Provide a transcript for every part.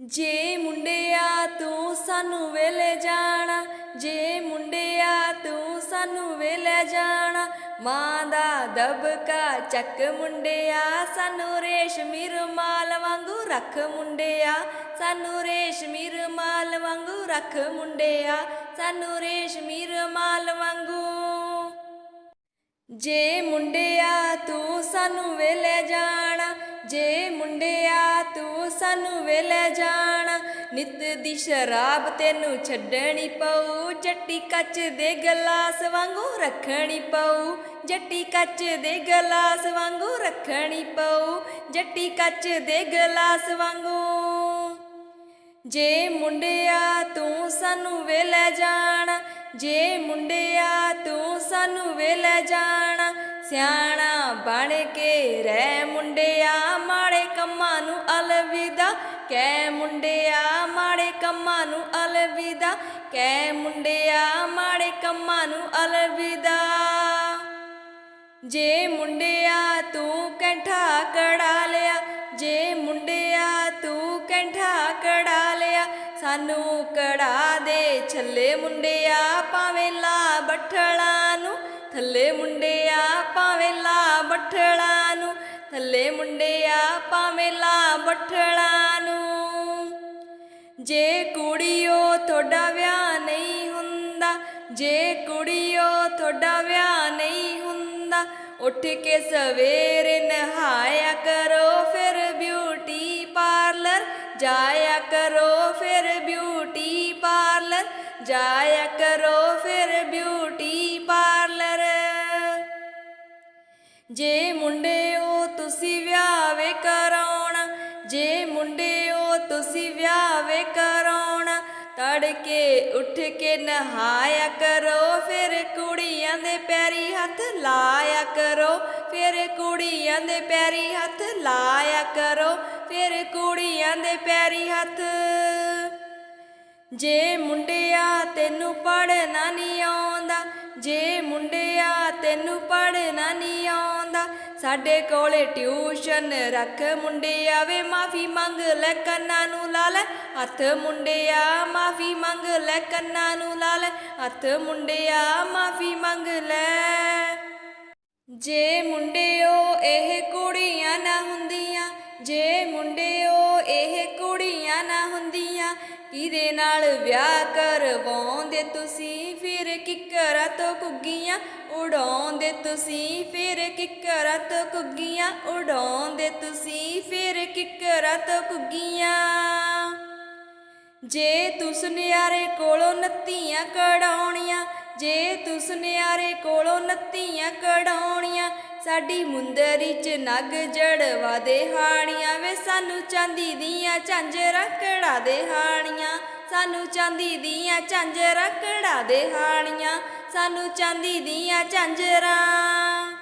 ਜੇ ਮੁੰਡਿਆ ਤੂੰ ਸਾਨੂੰ ਵੇਲੇ ਜਾਣਾ, ਜੇ ਮੁੰਡਿਆ ਤੂੰ ਸਾਨੂੰ ਵੇਲੇ ਜਾਣਾ, ਮਾਂ ਦਾ ਦਬਕਾ ਚੱਕ ਮੁੰਡਿਆ, ਸਾਨੂੰ ਰੇਸ਼ਮੀ ਰੁਮਾਲ ਵਾਂਗੂ ਰੱਖ ਮੁੰਡਿਆ, ਸਾਨੂੰ ਰੇਸ਼ਮੀ ਰੁਮਾਲ ਵਾਂਗੂ ਰੱਖ ਮੁੰਡਿਆ, ਸਾਨੂੰ ਰੇਸ਼ਮੀ ਰੁਮਾਲ ਵਾਂਗੂ। ਜੇ ਮੁੰਡਿਆ ਤੂੰ ਸਾਨੂੰ ਵੇਲੇ ਜਾਣਾ ਜੇ ਮੁੰਡਿਆ ਤੂੰ ਸਾਨੂੰ ਵੇਲੇ ਜਾਣਾ, ਨਿਤ ਦੀ ਸ਼ਰਾਬ ਤੈਨੂੰ ਛੱਡਣੀ ਪਊ, ਜੱਟੀ ਕੱਚ ਦੇ ਗਲਾਸ ਵਾਂਗੂ ਰੱਖਣੀ ਪਊ, ਜੱਟੀ ਕੱਚ ਦੇ ਗਲਾਸ ਵਾਂਗੂ ਰੱਖਣੀ ਪਊ, ਜੱਟੀ ਕੱਚ ਦੇ ਗਲਾਸ ਵਾਂਗੂ। ਜੇ ਮੁੰਡਿਆ ਤੂੰ ਸਾਨੂੰ ਵੇਲੇ ਜਾਣਾ, ਜੇ ਮੁੰਡਿਆ ਤੂੰ ਸਾਨੂੰ ਵੇਲੇ ਜਾਣਾ ਸਿਆਣਾ ਬਣ ਕੇ ਰਹਿ ਮੁੰਡਿਆ, ਮਾੜੇ ਕੰਮਾਂ ਨੂੰ ਅਲਵਿਦਾ। ਕਹਿ ਮੁੰਡਿਆ, ਮਾੜੇ ਕੰਮਾਂ ਨੂੰ ਅਲਵਿਦਾ। ਕਹਿ ਮੁੰਡਿਆ, ਮਾੜੇ ਕੰਮਾਂ ਨੂੰ ਅਲਵਿਦਾ। ਜੇ ਮੁੰਡਿਆ ਤੂੰ ਕੈਂਠਾ ਕੜਾ ਲਿਆ, ਜੇ ਮੁੰਡਿਆ ਤੂੰ ਕੈਂਠਾ ਕੜਾ ਲਿਆ, ਸਾਨੂੰ ਕੜਾ ਦੇ ਛੱਲੇ ਮੁੰਡਿਆ, ਭਾਵੇਂ ਲਾ ਬੱਠਲਾਂ ਨੂੰ। ਥੱਲੇ ਮੁੰਡਿਆ ਭਾਵੇਂ ਲਾ ਬੱਠਲਾਂ ਨੂੰ, ਥੱਲੇ ਮੁੰਡਿਆ ਭਾਵੇਂ ਲਾ ਬੱਠਲਾਂ ਨੂੰ। ਜੇ ਕੁੜੀਓ ਤੁਹਾਡਾ ਵਿਆਹ ਨਹੀਂ ਹੁੰਦਾ, ਜੇ ਕੁੜੀਓ ਤੁਹਾਡਾ ਵਿਆਹ ਨਹੀਂ ਹੁੰਦਾ, ਉੱਠ ਕੇ ਸਵੇਰੇ ਨਹਾਇਆ ਕਰੋ, ਫਿਰ ਬਿਊਟੀ ਪਾਰਲਰ ਜਾਇਆ ਕਰੋ, ਫਿਰ ਬਿਊਟੀ ਪਾਰਲਰ ਜਾਇਆ ਕਰੋ, ਫਿਰ ਬਿਊਟੀ ਜੇ ਮੁੰਡਿਓ ਤੁਸੀਂ ਵਿਆਹ ਵੇ ਕਰਾਉਣਾ, ਜੇ ਮੁੰਡਿਓ ਤੁਸੀਂ ਵਿਆਹ ਵੇ ਕਰਾਉਣਾ, ਤੜਕੇ ਉੱਠ ਕੇ ਨਹਾਇਆ ਕਰੋ, ਫਿਰ ਕੁੜੀਆਂ ਦੇ ਪੈਰੀ ਹੱਥ ਲਾਇਆ ਕਰੋ, ਫਿਰ ਕੁੜੀਆਂ ਦੇ ਪੈਰੀ ਹੱਥ ਲਾਇਆ ਕਰੋ, ਫਿਰ ਕੁੜੀਆਂ ਦੇ ਪੈਰੀ ਹੱਥ। ਜੇ ਮੁੰਡਿਆ ਤੈਨੂੰ ਪੜਨਾ ਨਹੀਂ ਆਉਂਦਾ, ਜੇ ਮੁੰਡਿਆ ਤੈਨੂੰ ਪੜਨਾ ਨਹੀਂ ਆਉਂਦਾ ਸਾਡੇ ਕੋਲੇ ਟਿਊਸ਼ਨ ਰੱਖ ਮੁੰਡਿਆ ਵੇ ਮਾਫੀ ਮੰਗ ਲੈ ਕੰਨਾਂ ਨੂੰ ਲਾ ਲੈ ਹੱਥ ਮੁੰਡਿਆ ਮਾਫੀ ਮੰਗ ਲੈ ਕੰਨਾਂ ਨੂੰ ਲਾ ਲੈ ਹੱਥ ਮੁੰਡਿਆ ਮਾਫੀ ਮੰਗ ਲੈ। ਜੇ ਮੁੰਡਿਓ, ਇਹ ਕੁੜੀਆਂ ਨਾ ਹੁੰਦੀਆਂ। ਜੇ ਮੁੰਡਿਓ ਕੁੜੀਆਂ ਨਾ ਹੁੰਦੀਆਂ, ਕਿਹਦੇ ਨਾਲ ਵਿਆਹ ਕਰਵਾਉਂਦੇ ਤੁਸੀਂ? ਫਿਰ ਕਿੱਕਰਾਂ ਤੋਂ ਕੁੱਗੀਆਂ ਉਡਾਉਂਦੇ ਤੁਸੀਂ? ਫਿਰ ਕਿੱਕਰਾਂ ਤੋਂ ਕੁੱਗੀਆਂ ਉਡਾਉਂਦੇ ਤੁਸੀਂ? ਫਿਰ ਕਿੱਕਰਾਂ ਤੋਂ ਕੁੱਗੀਆਂ ਜੇ ਤੂੰ ਨਿਆਰੇ ਕੋਲੋਂ ਨੱਤੀਆਂ ਕਢਾਉਣੀਆਂ, ਜੇ ਤੂੰ ਨਿਆਰੇ ਕੋਲੋਂ ਨੱਤੀਆਂ ਕਢਾਉਣੀਆਂ ਸਾਡੀ ਮੁੰਦਰੀ ਚ ਨਗ ਜੜਵਾ ਦੇ ਹਾਣੀਆਂ ਵੇ ਸਾਨੂੰ ਚਾਂਦੀ ਦੀਆਂ ਝਾਂਜਰਾਂ ਕੜਾ ਦੇ ਹਾਣੀਆਂ। ਸਾਨੂੰ ਚਾਂਦੀ ਦੀਆਂ ਝਾਂਜਰਾਂ ਕੜਾ ਦੇ ਹਾਣੀਆਂ। ਸਾਨੂੰ ਚਾਂਦੀ ਦੀਆਂ ਝਾਂਜਰਾਂ।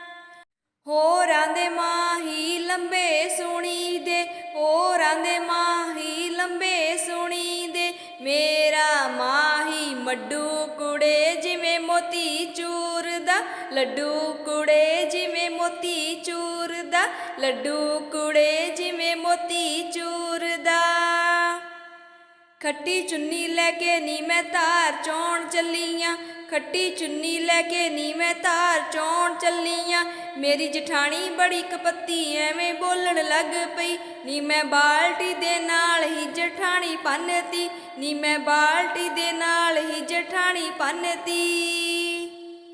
ਹੋਰਾਂ ਦੇ ਮਾਹੀ ਲੰਬੇ ਸੁਣੀ ਦੇ, ਹੋਰਾਂ ਦੇ ਮਾਹੀ ਲੰਬੇ ਸੁਣੀ ਦੇ। ਮੇਰਾ ਮਾਹੀ ਮੱਡੂ ਕੁੜੇ ਜਿਵੇਂ ਮੋਤੀ ਚੂਰਦਾ, ਲੱਡੂ ਕੁੜੇ ਜਿਵੇਂ ਮੋਤੀ ਚੂਰਦਾ ਲੱਡੂ ਕੁੜੇ ਜਿਵੇਂ ਮੋਤੀ ਚੂਰਦਾ ਖੱਟੀ ਚੁੰਨੀ ਲੈ ਕੇ ਨੀ ਮੈਂ ਧਾਰ ਚੋਣ ਚੱਲੀਆਂ, ਖੱਟੀ ਚੁੰਨੀ ਲੈ ਕੇ ਨੀ ਮੈਂ ਧਾਰ ਚੋਣ ਚੱਲੀਆਂ। ਮੇਰੀ ਜਠਾਣੀ ਬੜੀ ਕਪੱਤੀ, ਐਵੇਂ ਬੋਲਣ ਲੱਗ ਪਈ। ਨੀ ਮੈਂ ਬਾਲਟੀ ਦੇ ਨਾਲ ਹੀ ਜਠਾਣੀ ਪੰਨਤੀ, ਨੀ ਮੈਂ ਬਾਲਟੀ ਦੇ ਨਾਲ ਹੀ ਜਠਾਣੀ ਪੰਨਤੀ।